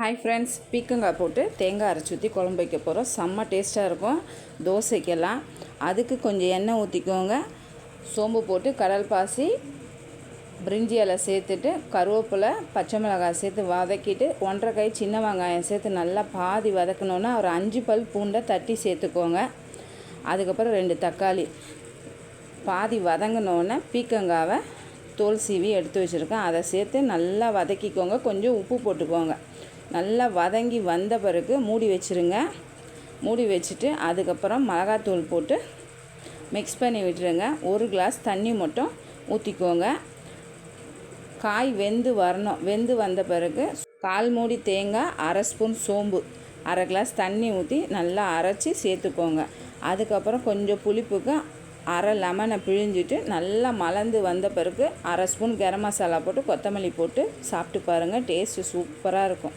Hi friends பீக்கங்காய் போட்டு தேங்காய் அரைச்சி ஊற்றி குழம்பு வைக்க போகிறோம் செம்ம டேஸ்ட்டாக இருக்கும். தோசைக்கெல்லாம். அதுக்கு கொஞ்சம் எண்ணெய் ஊற்றிக்கோங்க சோம்பு போட்டு கடல் பாசி பிரிஞ்சி இலை சேர்த்துட்டு கருவேப்பிலை பச்சை மிளகாய் சேர்த்து வதக்கிட்டு ஒன்றரை கை சின்ன வெங்காயம் சேர்த்து நல்லா பாதி வதக்கணுன்னா ஒரு அஞ்சு பல் பூண்டை தட்டி சேர்த்துக்கோங்க. அதுக்கப்புறம் ரெண்டு தக்காளி. பாதி வதங்கினோன்னே பீக்கங்காவை தோல் சீவி எடுத்து வச்சுருக்கேன். அதை சேர்த்து நல்லா வதக்கிக்கோங்க. கொஞ்சம் உப்பு போட்டுக்கோங்க. நல்லா வதங்கி வந்த பிறகு மூடி வச்சுருங்க. மூடி வச்சுட்டு அதுக்கப்புறம் மிளகாத்தூள் போட்டு மிக்ஸ் பண்ணி விட்டுருங்க. ஒரு கிளாஸ் தண்ணி மட்டும் ஊற்றிக்கோங்க காய் வெந்து வரணும். வெந்து வந்த பிறகு கால் மூடி தேங்காய் அரை ஸ்பூன் சோம்பு அரை கிளாஸ் தண்ணி ஊற்றி நல்லா அரைச்சி சேர்த்துக்கோங்க. அதுக்கப்புறம் கொஞ்சம் புளிப்புக்கு அரை லெமனை பிழிஞ்சிட்டு நல்லா மலர்ந்து வந்த பிறகு அரை ஸ்பூன் கரம் மசாலா போட்டு கொத்தமல்லி போட்டு சாப்பிட்டு பாருங்கள் டேஸ்ட்டு சூப்பராக இருக்கும்.